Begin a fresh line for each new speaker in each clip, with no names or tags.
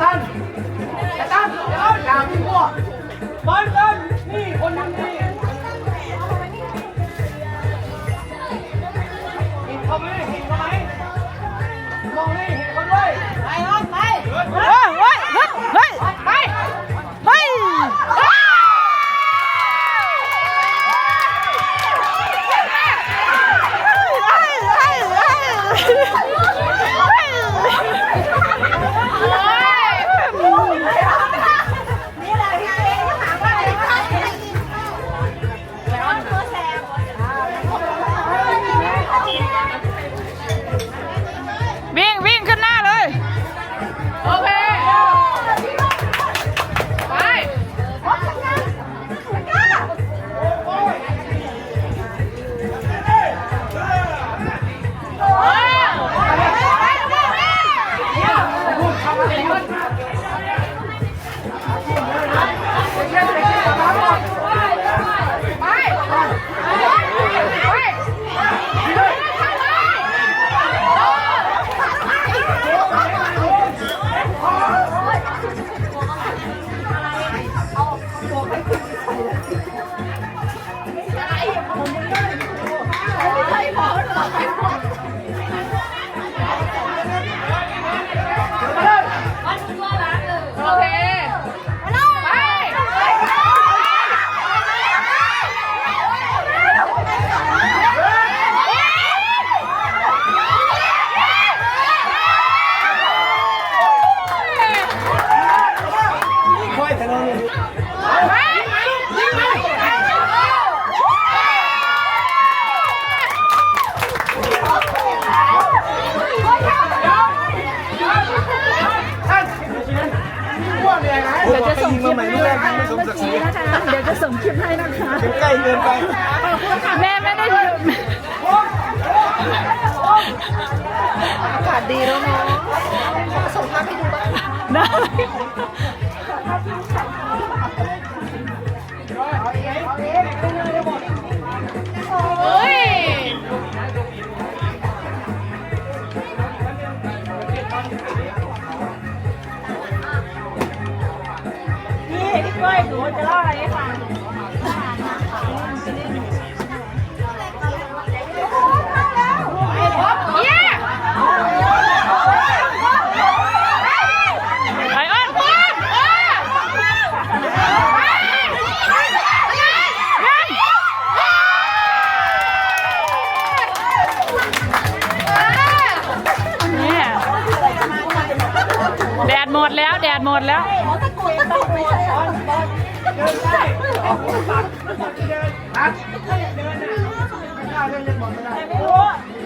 ตัน
ไอ้
ตัน
เดี๋
ยวอย่าพี่พวกบอลกันนี่คนทำดี หมดแล้ว
ตะโกนตะ
โกนไม่
ใช่
เห
รอ
เดิ
นได้
เอาหัวปัก
เดิ
น
ฮะ
เดิ
นนะ
ไม่
ได้
เดินหมดไม่ได้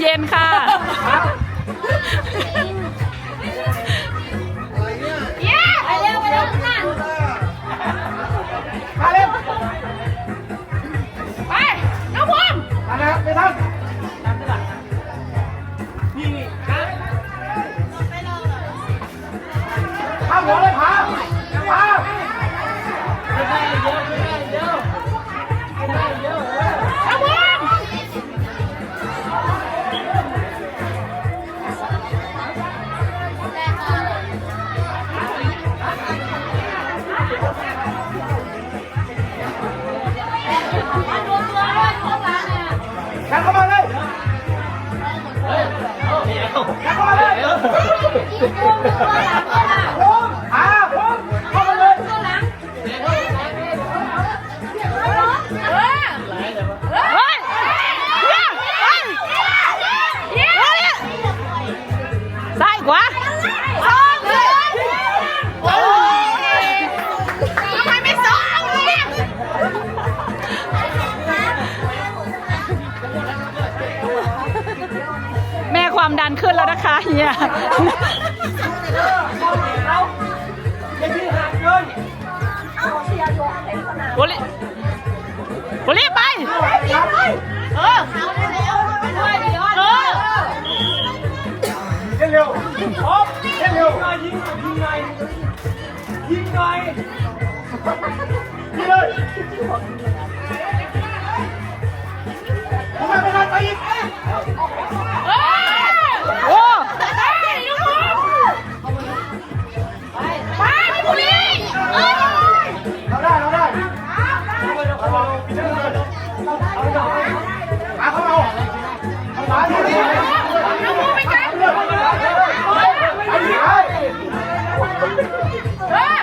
เย็
น
ๆค่ะ
不说不了 หี้ย
โบลิโบลิไป เออ เออ
เร็วพบเร็วยิงยิงหน่ยิงเลยทำไมไม่ได้ไปอีก Hey!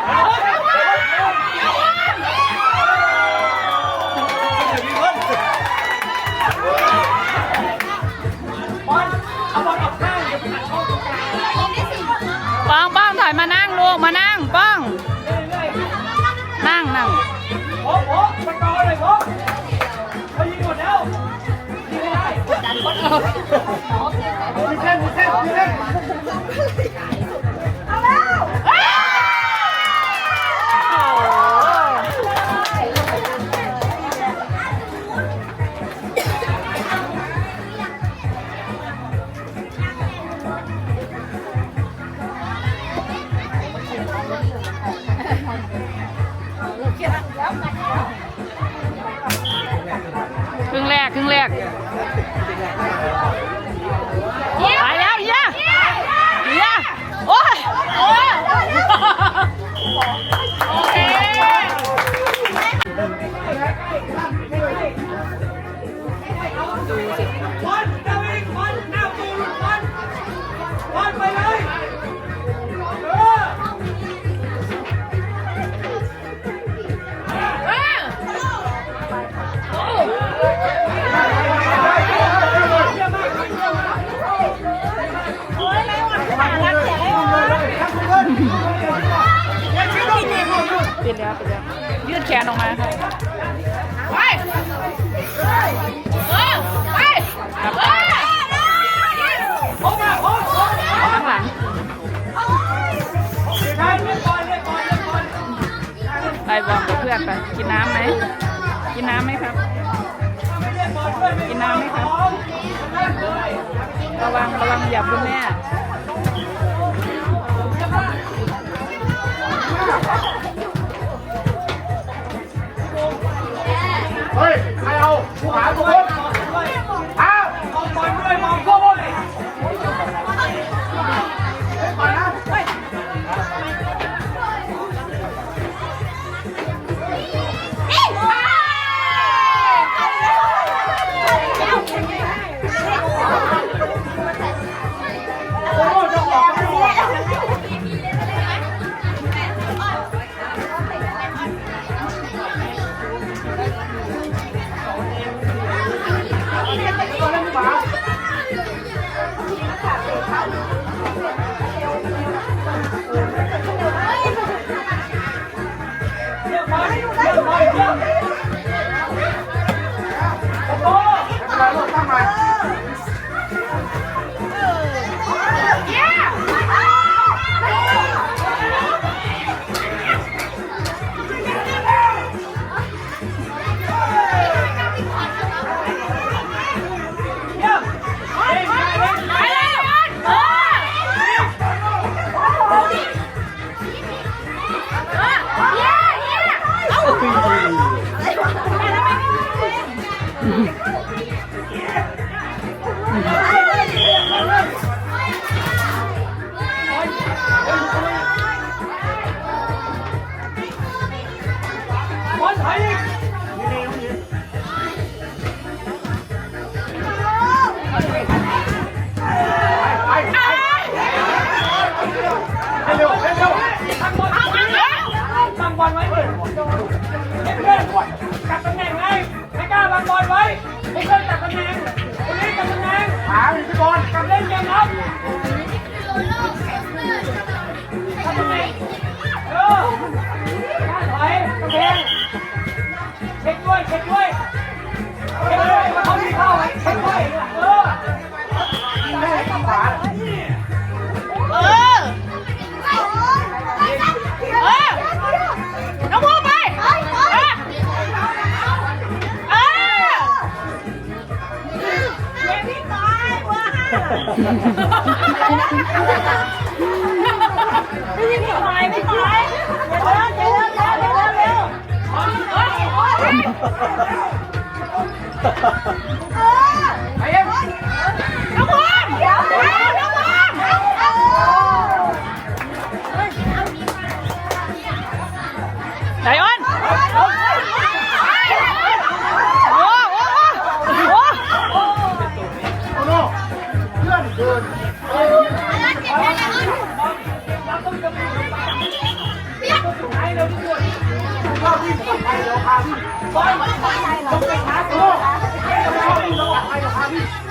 ครึ่งแรก ครึ่งแรก เป็นแล้วเป็นแล้วยืดแขนออกมาค่ะ
ไปไป
ไป
ข้างหลังไปบอกกับเพื่อนไปกินน้ำไหมกินน้ำไหมครับ กินน้ำไหมครับ ระวังระวังอย่าคุณแม่
Bán. เออถอยกระเพงเช็คด้วยเช็คด้วยเช็คด้วยเขามีเข้าไหมเช็คด้วยเออยิงได้ขวา
เออเออน้องพูไปเออเออ
ไปเอ็ม
น้องพูเดี๋ยวเดี๋ยวน้องพู
ไดออน
ไปเร็วพาวิ่งบอลต้องไปหาตัวเข้าวิ่งแล้วไป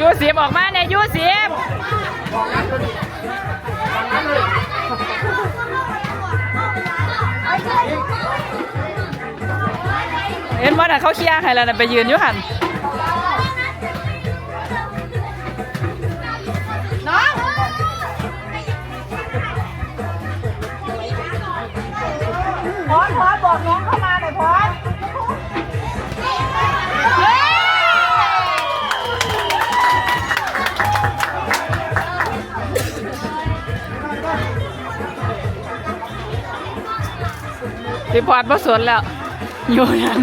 ยูสีบออกมาเนี่ยยูสีบเอ็นว่าน่ะเขาเคลียร์ให้แล้วน่ะไปยืนอยู่หัน
น้อง
พอดพอดบอกน้องเข้ามาหน่อยพอด
รีพอร์ตบ่สนแล้ว อยู่ยัง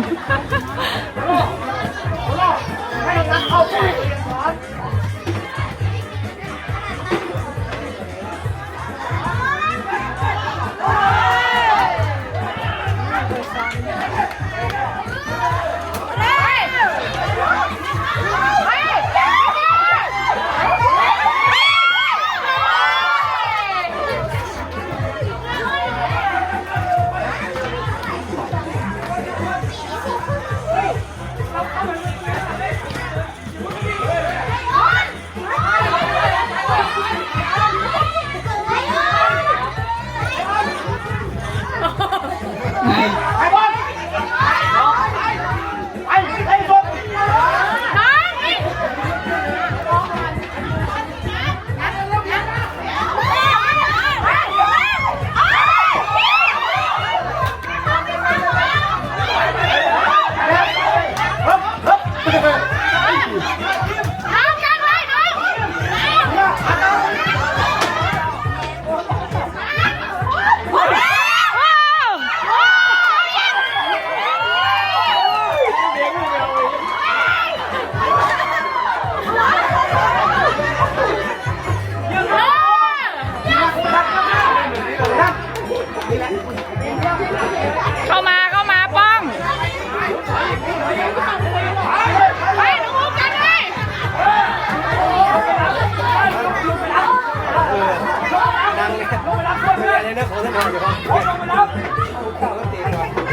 Oh, calma, tem, calma.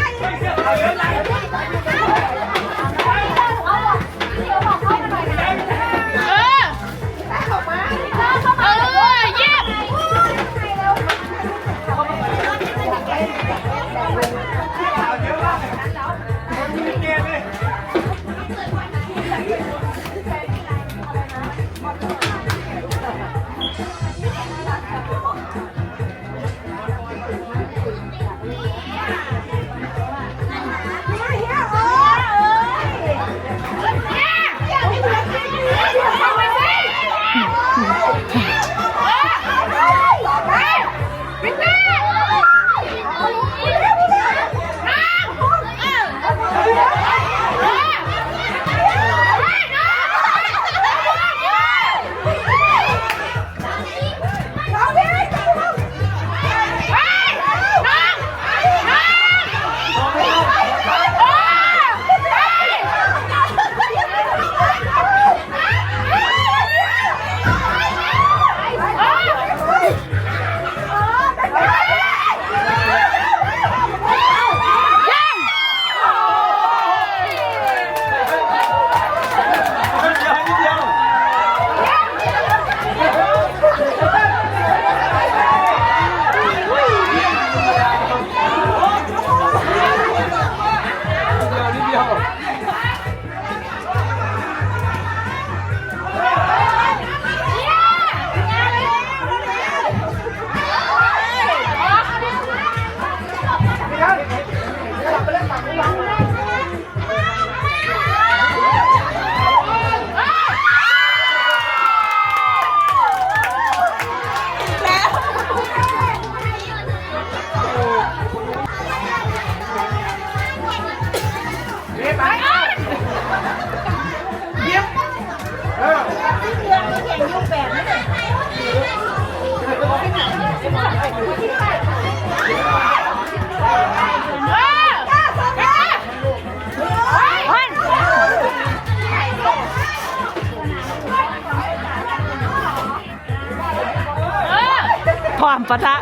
คำ
ปะทะ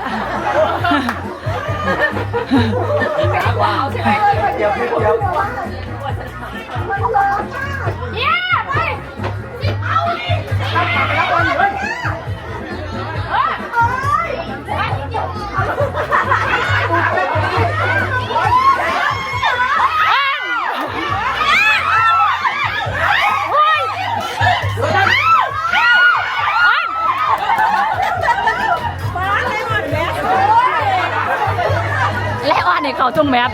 เดี๋ยวเดี๋ยว
เย้ไปเอาดิ
ต่อน
ให้เขาจงแมพ